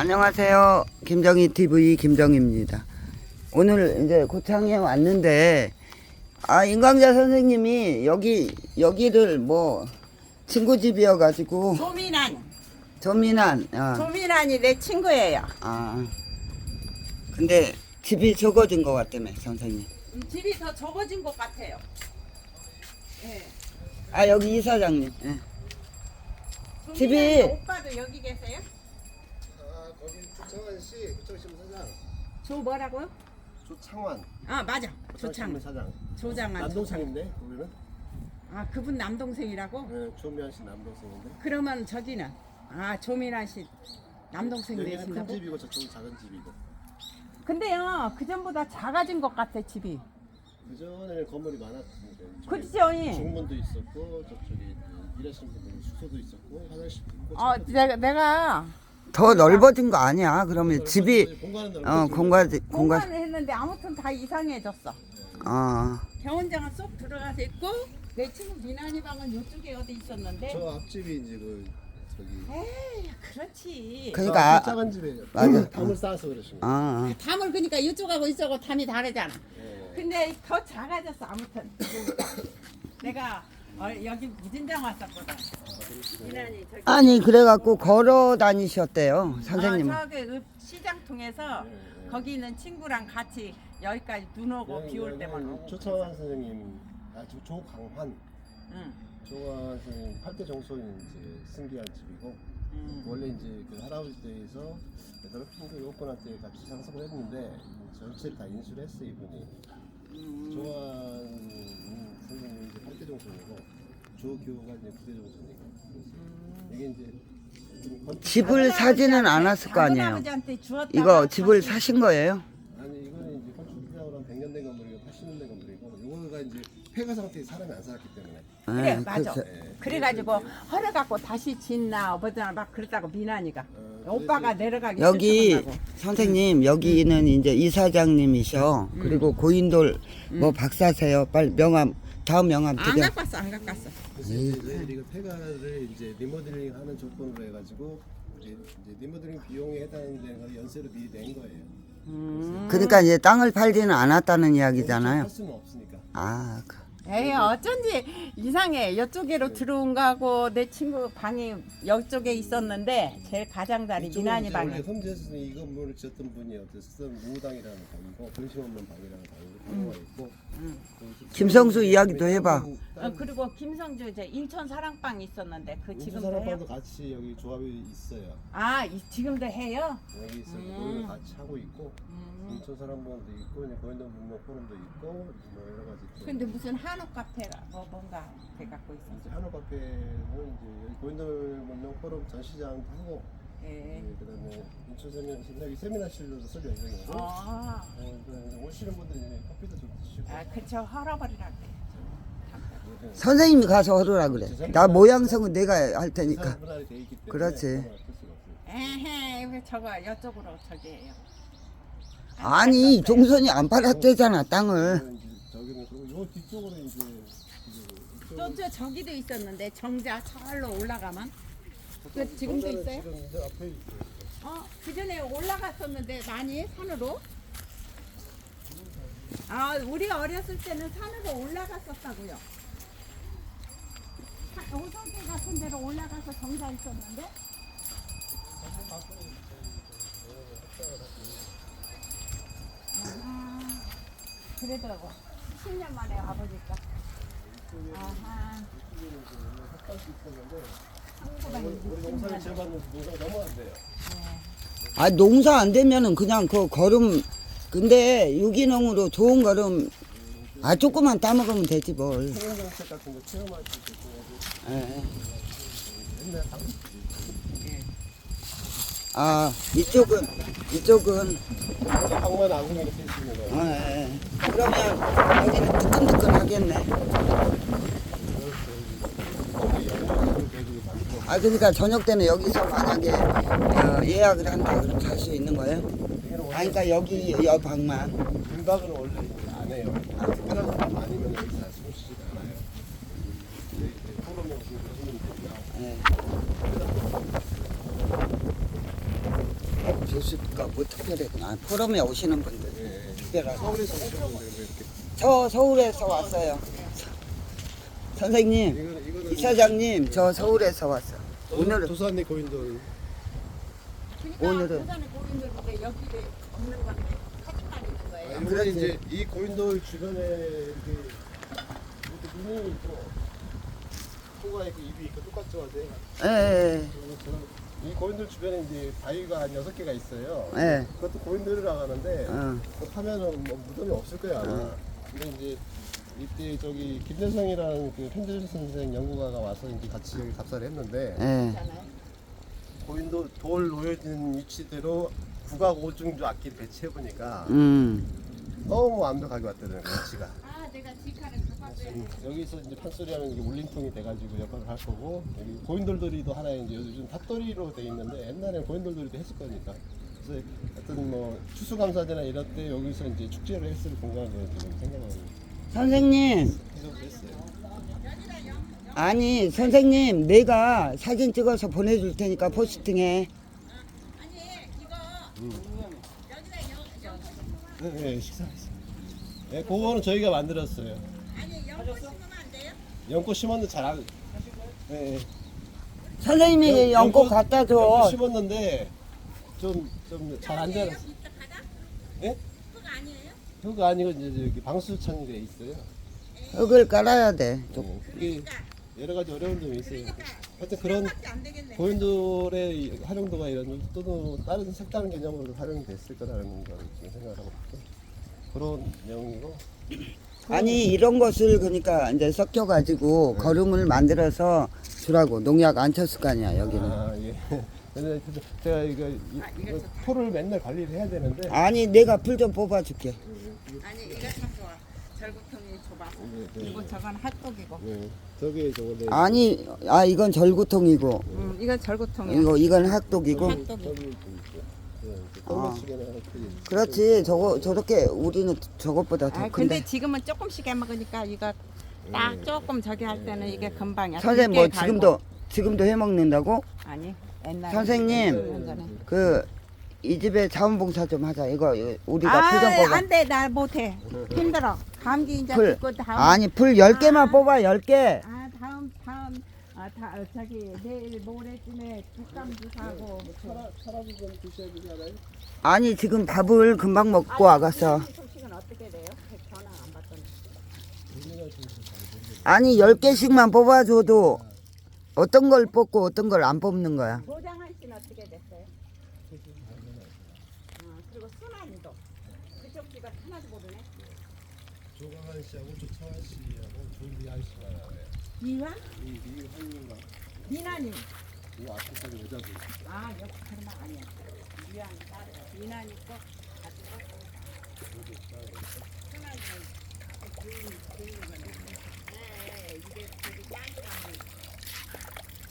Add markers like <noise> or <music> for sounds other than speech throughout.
안녕하세요. 김정희 TV 김정희입니다. 오늘 이제 고창에 왔는데 아 인광자 선생님이 여기 여기를 뭐 친구 집이어 가지고 조민환. 조민한 아, 조민환이 내 친구예요. 아 근데 집이 적어진 것 같다며 선생님. 이 집이 더 적어진 것 같아요. 예. 아 여기 이사장님. 예. 집이- 조민환 오빠도 여기 계세요? 조창환 씨 구청신문 사장 조 뭐라고요? 조창환 아 맞아. 구청신문 조창. 사장 조장한. 남동생인데 우리는 아 그분 남동생이라고? 네, 조미연 씨 남동생인데 그러면 저기는 아 조민환 씨 남동생 여기는 큰 되신다고? 집이고 저쪽은 작은 집이고 근데요 그 전보다 작아진 것 같아 집이. 그 전에는 건물이 많았는데 그렇죠. 중문도 있었고 저쪽에 이제 일하시는 분들 숙소도 있었고 화장실도 있고 어 내가 내가 더 넓어진 거 아니야? 그러면 집이 공간은 어 공간 공간. 공간을 했는데 아무튼 다 이상해졌어. 어. 병원장은 쏙 들어가서 있고 내 친구 미나니 방은 이쪽에 어디 있었는데? 저 앞집이 이제 그 저기. 에이 그렇지. 그러니까 저 아, 작은 집에 맞아. 담을 쌓아서 그러신 거예요. 아, 담을 그러니까 이쪽하고 이쪽하고 담이 다르잖아. 예. 근데 더 작아졌어 아무튼. <coughs> 내가 어, 여기 무진장 왔었거든 미나니 저기 아니 그래갖고 걸어 다니셨대요 선생님. 아, 저기 읍 시장 통해서. 거기 있는 친구랑 같이 여기까지 눈 오고 비 올 때만 오고 조창환 선생님 아 조, 조강환 응, 조강환 선생님 8대 정소인 이제 승기한 집이고 응. 원래 이제 그 할아버지 때에서 여덟 평도 요건한테 같이 상속을 했는데 전체를 다 인수를 했어 이분이 음. 조한 선생님이 이제 8대 정소이고 조교가 이제 9대 정소니까 이게 이제 좀 집을 사지는 않았을 거 아니에요. 아버지한테 이거 집을 사신 거예요? 아니 이거는 이제 한 100년 된 건물이고 80년 된 건물이고 이거가 이제 폐가 상태에 사람이 안 살았기 때문에 그래 예, 맞아. 그- 예. 그래가지고 허를 갖고 다시 짓나 어버드나 막 그랬다고 미나니가 어, 오빠가 내려가기 여기 싫다고. 선생님 여기는 이제 이사장님이셔. 그리고 고인돌 뭐 박사세요. 빨리 명함 다음 명함 안 드려. 갖고 왔어 안 갖고 왔어. 그래서 이제 저희들이 이거 폐가를 이제 리모델링 하는 조건으로 해가지고 이제, 이제 리모델링 비용에 해당되는 걸 연세로 미리 낸 거예요. 음. 그러니까 이제 땅을 팔지는 않았다는 이야기잖아요. 할 수는 없으니까. 아, 그- 에이 어쩐지 이상해 이쪽으로 들어온 거하고 내 친구 방이 이쪽에 있었는데 제일 가장자리 이쪽은 원래 방에 손재수는 이 건물을 지었던 분이 어땠어? 무당이라는 방이고 근심 없는 방이라는 방이고 들어와 있고. 음. 김성수 이야기도 해봐. 어, 그리고 김성주 이제 인천 사랑방 있었는데 그 지금도 해요? 사람방도 같이 여기 조합이 있어요. 아 이, 지금도 해요? 여기 있어서 음. 거기를 같이 하고 있고 음. 인천 사람방도 있고 이제 고인돌 문명 포럼도 있고 뭐 여러 가지. 또 근데 무슨 한옥 카페가 뭐 뭔가 돼 갖고 이제 있었어. 한옥 카페는 이제 여기 고인돌 문명 포럼 전시장도 하고 예. 네, 그다음에 인천 세미나 여기 세미나실로도 쓸 예정이고. 아, 어, 그다음에 오시는 분들이 커피도 좀 드시고. 아 그쵸 헐어버리라 그래. 네. 선생님이 가서 하라 그래. 나 모양성은 내가 할 테니까. 그렇지. 그건 어쩔 수가 없어요. 에헤 왜 저거 이쪽으로 저기 해요. 아니 종선이 안 팔았대잖아 땅을. 그러면 이제 저기는 그리고 요 뒤쪽으로 이제 이제 또저 저기도 있었는데 정자 절로 올라가면 그 지금도 정자는 있어요? 지금 이제 앞에 있어요. 어, 그 전에 올라갔었는데 많이 산으로. 아, 우리 어렸을 때는 산으로 올라갔었다고요. 사- 오성길 같은 데로 올라가서 정자 있었는데. 아, 그러더라고. 10년 만에 와보니까. 아하. 우리 농사를 지어봤는데 농사가 너무 안 돼요. 아 농사 안 되면은 그냥 그 걸음 근데 유기농으로 좋은 걸음 아 조금만 따먹으면 되지 뭘. 같은 거 체험할 수 있고 예. 아 이쪽은 이쪽은 방만 아궁이 이렇게 있으면 아, 예, 예. 그러면 여기는 뜨끈뜨끈하겠네. 아 그러니까 저녁 때는 여기서 만약에 어, 예약을 한다 그러면 갈수 있는 거예요? 아 그러니까 여기 여 방만. 금박은 원래 안 해요. 아니면 여기서 잘 숨쉬지가 않아요. 이렇게 포럼에 예. 교수가 뭐 특별했구나. 포럼에 오시는 분들 예, 예. 특별하고. 서울에서 오시는 분들 이렇게 저 서울에서 왔어요. 선생님, 이거는 이거는 이사장님, 저 서울에서 왔어. 오늘은 도산리 고인돌 그러니까 오늘은. 부산에 고인돌인데 여기에 없는 건데 사진만 있는 거예요. 아, 이번에 이제 이 고인돌 주변에 이렇게 이렇게 눈이 있고 코가 있고 입이 있고 똑같죠, 어제. 예, 예, 이 고인돌 주변에 이제 바위가 한 여섯 개가 있어요. 예. 그것도 고인돌이라고 하는데 어. 그거 파면은 뭐 무덤이 없을 거야 아마. 근데 이제 이때 저기 김대성이라는 그 펜들 선생 연구가가 와서 이제 같이 여기 답사를 했는데 예. 고인돌 돌 놓여진 위치대로 국악 오중주 악기 배치해 보니까 음. 너무 완벽하게 왔다는 거예요, 위치가. 아 내가. 음, 여기서 이제 판소리하면 이게 울림통이 돼가지고 역할을 할 거고 여기 고인돌돌이도 하나의 이제 요즘 탑돌이로 돼 있는데 옛날에 고인돌돌이도 했을 거니까 그래서 어떤 뭐 추수감사제나 이럴 때 여기서 이제 축제를 했을 공간으로 지금 생각하고 선생님, 했어요. 아니, 선생님, 내가 사진 찍어서 보내줄 테니까 포스팅해. 네, 네 식사했어요. 네, 그거는 저희가 만들었어요. 아니 연꽃? 연꽃 심었는데 잘 안. 네, 네. 선생님이 연꽃 갖다 연꽃 줘. 심었는데 좀 좀 잘 안 자랐어요. 예? 그거 아니에요? 그거 아니고 이제 여기 방수천이 돼 있어요. 흙을 깔아야 돼. 어, 그게 여러 가지 어려운 점이 있어요. 하여튼 그런 안 되겠네. 고인돌의 이 활용도가 이런 또는 다른 색다른 개념으로 활용이 됐을 거라는 걸 지금 생각을 하고 있고 그런 내용이고 아니, 이런 것을 그러니까 이제 섞여 가지고 거름을 만들어서 주라고. 농약 안 쳤을 거 아니야, 여기는. 아 예. 근데 제가 이거, 이, 이거 포를 맨날 관리를 해야 되는데 아니, 내가 풀 좀 뽑아줄게. 아니 이거 참 좋아. 절구통이 좁아. 네, 네. 이거 저건 핫도기고. 네. 저게 저 원래 아니, 아, 이건 절구통이고, 음, 이건 절구통이야. 이거, 이건. 핫도기. 저기 좀 있죠. 네, 이렇게 그렇지, 저거, 저렇게 우리는 저것보다 더아 큰데. 근데 지금은 조금씩 해 먹으니까 이거 딱 네. 조금 저기 할 때는 이게 금방이야. 선생님, 뭐 깊게 갈고. 지금도, 지금도 해 먹는다고? 아니 옛날에 선생님. 그, 이 집에 자원봉사 좀 하자. 이거, 이거 우리가 풀좀 아, 뽑아. 안돼 나 못해 힘들어 감기 이제 풀. 듣고 다음 아니, 풀 10개만 아. 뽑아, 10개. 아 다음 다음 아 다, 어, 저기 내일 모레쯤에 독감 주사하고 차라리 좀 드셔야 되지 않아요? 아니, 지금 밥을 금방 먹고 와갔어. 소식은 어떻게 돼요? 전화 안 받더니 아니, 10개씩만 뽑아줘도 어떤 걸 뽑고 어떤 걸 안 뽑는 거야. 도장한 씨는 어떻게 됐어요? 어, 그리고 순환이도 그쪽 집은 하나도 모르네 조강한 씨하고 조창한 씨하고 조미한 씨가 이화? 이 이한님과 미나님 이 앞에 사는 여자분. 아 그런 말 아니야 이화는 따로 미나님 거 가지고 순환이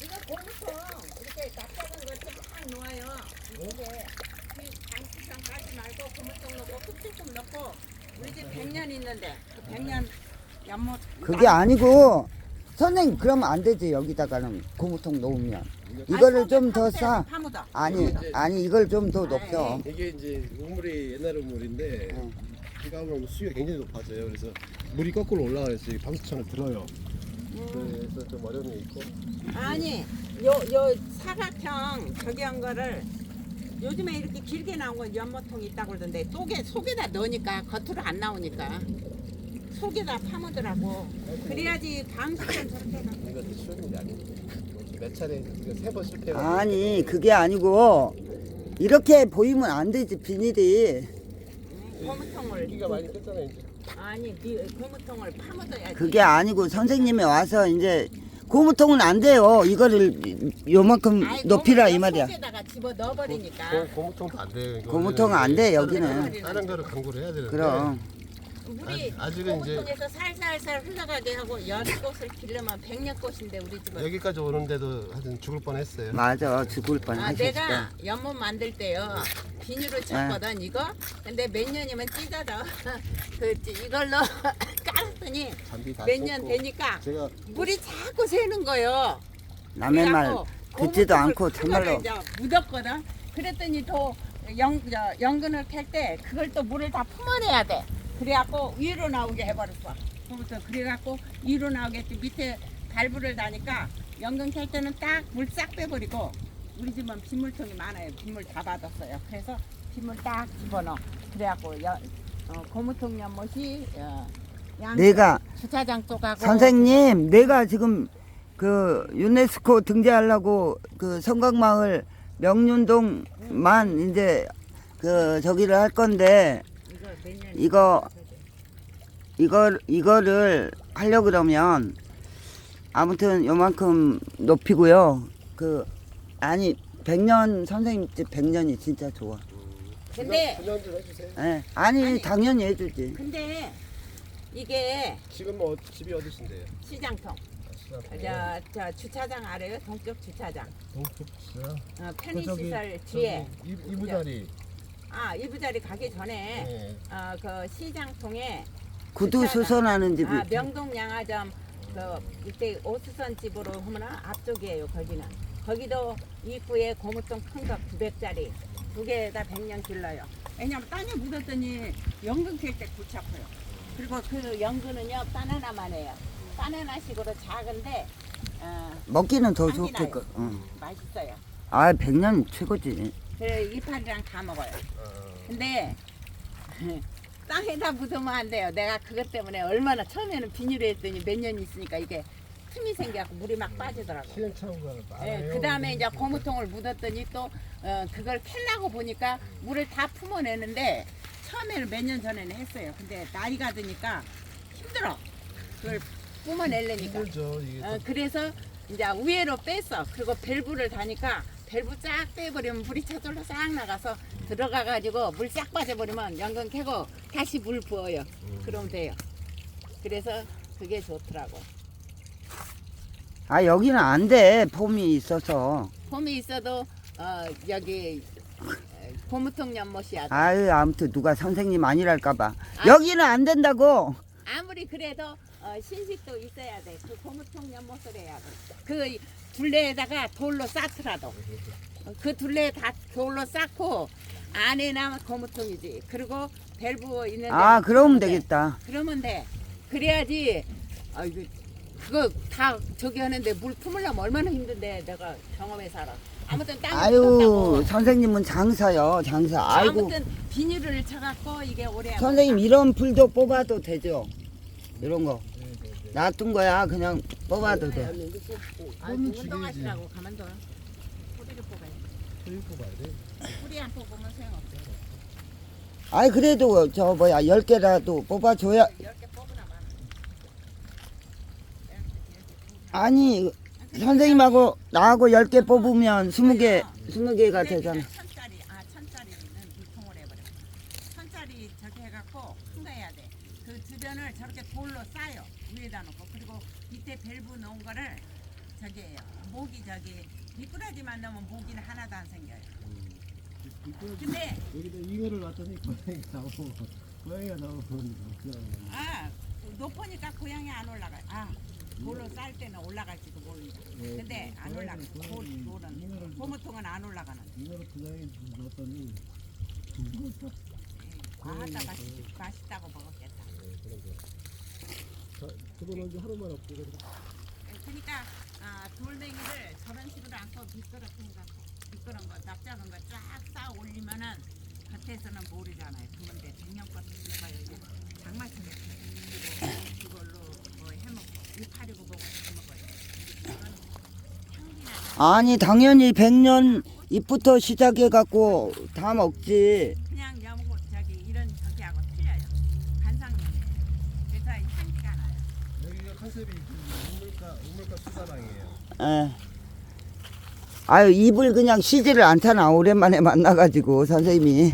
이거 고무통 이렇게 납작은 거쫙 놓아요. 이게 장수장 까지 말고 고무통 넣고 kup조금 넣고 우리 집 100년 있는데 그 100년 연못 그게 아니고, 선생님, 그러면 안 되지. 여기다가는 고무통 놓으면. 이거를 좀 더 싸. 파묻어. 아니, 아니, 이걸 좀 더 높여. 이게 이제 우물이 옛날 우물인데 응. 비가 오면 수위가 굉장히 높아져요. 그래서 물이 거꾸로 올라가서 이 방수천을 들어요. 그래서 좀 어려움이 있고. 아니 요 요 사각형 저기 한 거를 요즘에 이렇게 길게 나온 건 연모통이 있다고 그러던데 속에 속에다 넣으니까 겉으로 안 나오니까 속에다 파묻으라고 그래야지 방수전 저렇게 해놔. 이것도 쉬운 일이 아닌데 몇 차례 세번 실패해가지고 아니, 그게 아니고, 이렇게 보이면 안 되지, 비닐이. 고무통을 여기가 많이 뺐잖아요. 이제. 아니 미- 고무통을 파묻어야지. 그게 아니고, 선생님이 와서 이제, 고무통은 안 돼요. 이거를 요만큼 아이, 높이라 이 고무통 말이야. 속에다가 집어 넣어버리니까. 고- 고무통도 안 돼요. 이거 고무통은 안 돼, 다른 여기는. 다른 거를 강구를 해야 되는데. 그럼. 물이 아- 아직은 이제- 고무통에서 살살살 흘러가게 하고 연꽃을 기르면 백년꽃인데 우리 집은. 여기까지 오는데도 하여튼 죽을 뻔했어요. 맞아, 죽을 뻔 아, 하셨다. 내가 연못 만들 때요 비닐을 쳤거든 이거 근데 몇 년이면 찢어져 <laughs> 그 이걸로 <laughs> 깔았더니 잔디 다 몇 년 쏟고. 되니까 제가 물이 자꾸 새는 거요 남의 말 그래갖고 듣지도 않고 참말로. 이제 묻었거든 그랬더니 더 연, 저, 연근을 캘 때 그걸 또 물을 다 품어내야 돼. 그래갖고 위로 나오게 해버렸어. 그부터 그래갖고 위로 나오게 또 밑에 발부를 다니까 연근 캘 때는 딱 물 싹 빼버리고 우리 집은 빗물통이 많아요. 빗물 다 받았어요. 그래서 빗물 딱 집어넣어. 그래갖고 여, 어, 고무통 연못이 어, 양 내가 주차장 쪽하고 선생님, 내가 지금 그 유네스코 등재하려고 그 성곽마을 명륜동만 이제 그 저기를 할 건데 이거? 이거 이거 이거를 하려 그러면 아무튼 요만큼 높이고요. 그 아니 100년 선생님 집 100년이 진짜 좋아. 근데 분양 좀 해주세요. 예. 아니, 아니. 당연히 해주지. 근데 이게 지금 뭐 집이 어디신데요? 시장통. 저, 저 주차장 아래요 동쪽 주차장 동쪽 시장. 어, 그 편의시설 뒤에 이, 이부자리. 아 이부자리 가기 전에 네. 어, 그 시장통에 구두 주차장. 수선하는 집이. 아 명동 양화점 그 이때 오수선 집으로 하면 앞쪽이에요 거기는 거기도 입구에 고무통 큰거 900짜리 두 개에다 100년 길러요 왜냐면 땅에 묻었더니 연근 캘때 골치 아파요 그리고 그 연근은요 바나나만 해요 바나나식으로 작은데 어, 먹기는 더 향기 좋겠고. 나요. 응. 맛있어요 아, 100년 최고지. 그래 이파리랑 다 먹어요. 어. 근데 <laughs> 땅에다 묻으면 안 돼요. 내가 그것 때문에 얼마나 처음에는 비닐을 했더니 몇 년 있으니까 이게 틈이 생겨갖고 물이 막 빠지더라고. 시행착오가 많아요. 예, 그 다음에 이제 고무통을 묻었더니 또 어, 그걸 캘라고 보니까 물을 다 품어내는데 처음에는 몇 년 전에는 했어요. 근데 나이가 드니까 힘들어. 그걸 뿜어내려니까. 힘들죠. 이게 어, 그래서 이제 위에로 뺐어. 그리고 밸브를 다니까 밸브 쫙 빼버리면 물이 저절로 싹 나가서 들어가가지고 물싹 빠져버리면 연근 캐고 다시 물 부어요. 그러면 돼요. 그래서 그게 좋더라고. 아, 여기는 안 돼. 폼이 있어서. 봄이 있어도 어, 여기 어, 고무통 연못이야. 아유, 아무튼 누가 선생님 아니랄까봐. 아. 여기는 안 된다고. 아무리 그래도 어, 신식도 있어야 돼. 그 고무통 연못을 해야 돼. 그 둘레에다가 돌로 쌓더라도 어, 그 둘레에 다 돌로 쌓고 안에나 고무통이지. 그리고 밸브 있는 아, 그러면 돼. 되겠다. 그러면 돼. 그래야지. 아 이거 그거 다 저기 하는데 물 품으려면 얼마나 힘든데 내가 경험해 살아. 아무튼 땅이 아유, 묻었다고. 선생님은 장사요, 장사. 아이고. 아무튼 비닐을 쳐갖고 이게 오래. 선생님, 이런 풀도 뽑아도 되죠? 이런 거. 놔둔 거야. 그냥 뽑아도 돼. 아, 뽑는 운동하시라고 가만둬. 뿌리를 돼. 저희 뽑아야 돼. 뿌리 안 뽑으면 소용없어. 아이, 그래도 저 뭐야, 10개라도 뽑아줘야. 10개 뽑으나 봐. 아니, 선생님하고 나하고 10개 뽑으면 20개, 20개가 되잖아. 천짜리, 아 천짜리는 유통을 해버려. 천짜리 저기 해갖고 큰 거 해야 돼. 그 주변을 저렇게 돌로 싸요. 위에다 놓고 그리고 밑에 밸브 놓은 거를 저기 해요. 모기 저기 미꾸라지만 넣으면 모기는 하나도 안 생겨요. 근데 여기다 잉어를 놨더니 고양이가 나오고 고양이가 나오고 그냥 아 높으니까 고양이 안 올라가. 아 돌로 쌀 때는 올라갈지도 모른다. 네, 근데 안 올라가. 돌 돌은 고무통은 안 올라가는. 잉어를 고양이 놨더니 아따 맛있 맛있다고 먹었겠다. 그거는 이제 하루만 없고 그래서 그러니까 아, 돌멩이를 저런 식으로 안고 미끄럽은 거, 미끄러운 거, 납작은 거 쫙 쌓아 올리면은 겉에서는 모르잖아요. 그런데 백년껏 있어요. 이게 장마철에 그리고 그걸로 뭐 해먹고 이파리고 먹고 해먹어요. 아니, 당연히 100년 잎부터 시작해 갖고 다 먹지. 그냥 여먹고 저기 이런 저기하고 틀려요. 관상용이에요. 그래서 향기가 나요. 여기가 컨셉이 그 우물가 우물가 수사방이 예. 아유, 입을 그냥 쉬지를 않잖아. 오랜만에 만나가지고, 선생님이.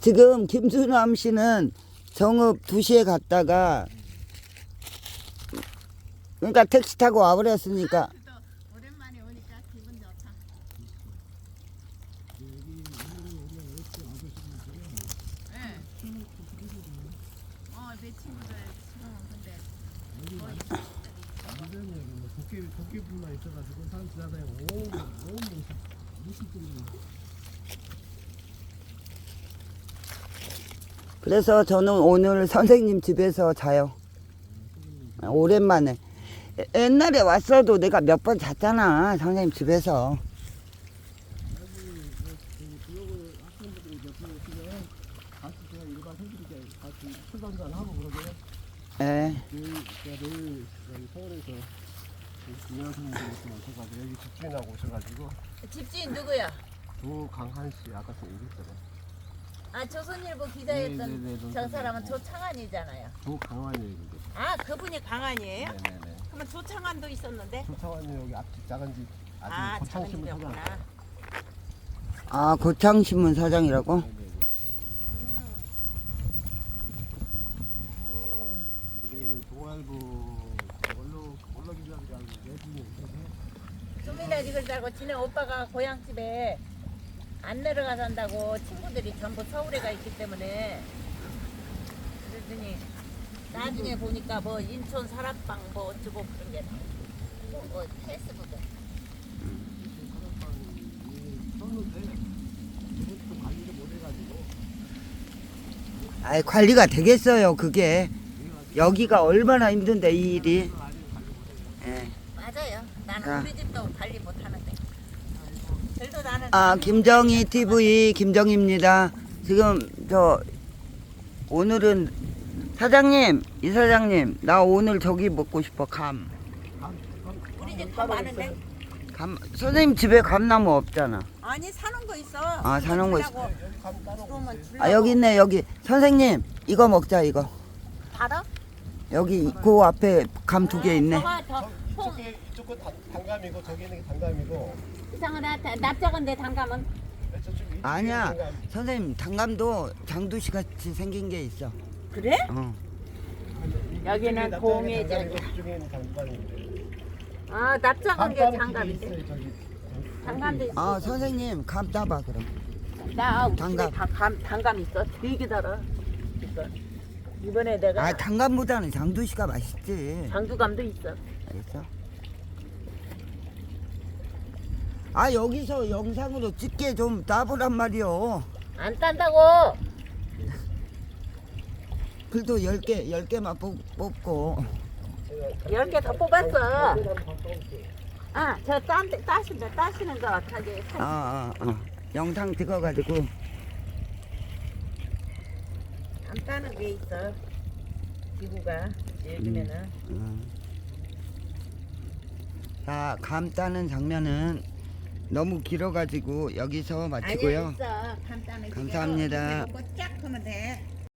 지금 김수남 씨는 정읍 2시에 갔다가, 그러니까 택시 타고 와버렸으니까, 또 오랜만에 오니까 기분 좋다. 예. 어, 내 친구들 어, 근데 완전히 뭐 도깨 도깨비만 있어가지고 사람 지나다니고 오오 무슨 무슨 소리 그래서 저는 오늘 선생님 집에서 자요. 오랜만에. 에- 옛날에 왔어도 내가 몇 번 잤잖아. 선생님 집에서. 예. 서울에서 오셔가지고 여기 집주인하고 오셔가지고 집주인 누구야? 조강한 씨 아까 그 얘기했잖아요. 아 조선일보 네, 네, 기자였던 네, 저 네, 사람은 네. 조창환이잖아요. 조강환이에요. 아 그분이 강환이에요? 네네네. 그러면 조창환도 있었는데 조창환이 여기 앞집 작은 집 아주 아 작은 고창신문 사장. 집이었구나 아, 고창신문 사장이라고? 네네네. 여기 동아일보 원로 원로 기자들이랑 수민아 이걸 달고 지네 오빠가 고향집에 안 내려가 산다고 친구들이 전부 서울에 가 있기 때문에 그러더니 나중에 보니까 뭐 인천 사락방 뭐 어쩌고 그런 게 나오고 뭐 페이스북에 못 해가지고 아이, 관리가 되겠어요, 그게. 여기가 얼마나 힘든데, 이 일이. 예. 맞아요. 나는 자. 우리 집도 관리 못 하는데. 그래도 나는 아, 김정희 TV 김정희입니다. 지금 저 오늘은 사장님, 이 사장님, 나 오늘 저기 먹고 싶어 감. 우리 집 다 많은데. 감 선생님 집에 감나무 없잖아. 아니 사는 거 있어 아, 사는 거 있어. 그러면 주려고 아 여기 있네 여기 선생님 이거 먹자 이거. 달아? 여기 그 앞에 감 두 개 있네. 더 통. 이쪽에 이쪽은 단- 단감이고 저기 있는 게 단감이고 이상하다. 납작한데 단감은. 저쪽 이쪽에 아니야 단감. 선생님 당감도 장두시 같이 생긴 게 있어. 그래? 어. 여기는 이쪽에. 단감이고 있는 단감인데 아 납작한 게 장갑인데. 집이 있어요, 저기. 장갑도 있어. 아 선생님 감 따봐 그럼. 나 우리 다- 감, 단감 있어. 되게 달아. 있어. 이번에 내가 아 당감보다는 장두시가 맛있지. 장두감도 있어. 알겠어? 아 여기서 영상으로 찍게 좀 따보란 말이요. 안 딴다고. 글도 10개, 10개만 뽑, 뽑고. 열 개 더 뽑았어. 아, 저 딴, 따시는, 따시는 거 저기 아, 아, 아. 영상 찍어가지고. 안 따는 게 있어. 지구가 요즘에는. 어. 자, 감 따는 장면은 너무 길어가지고 여기서 마치고요. 아니야 있어. 감. 감사합니다. 이거 쫙 하면 돼